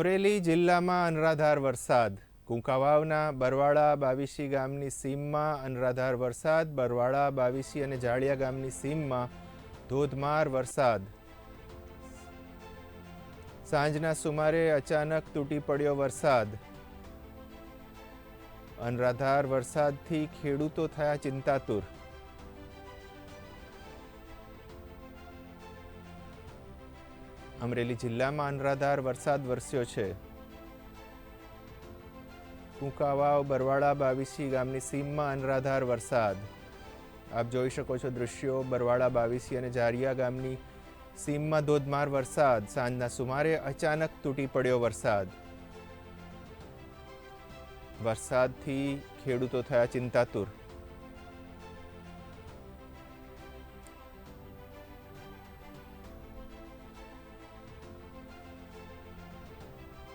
અમરેલી જિલ્લામાં અનરાધાર વરસાદ. કુંકાવાવના બરવાળા બાવીસી ગામની સીમમાં અનરાધાર વરસાદ, બરવાળા બાવીસી અને જાળિયા ગામની સીમમાં ધોધમાર વરસાદ. સાંજના સુમારે અચાનક તૂટી પડ્યો વરસાદ. અનરાધાર વરસાદથી ખેડૂતો થયા ચિંતાતુર. અમરેલી જિલ્લામાં અનરાધાર વરસાદ વરસ્યો છે. કુંકાવાવ બરવાડા બાવીસી ગામની સીમમાં અનરાધાર વરસાદ. આપ જોઈ શકો છો દૃશ્યો બરવાડા બાવીસી અને જારિયા ગામની સીમમાં ધોધમાર વરસાદ. સાંજના સુમારે અચાનક તૂટી પડ્યો વરસાદ. વરસાદથી ખેડૂતો થયા ચિંતાતુર.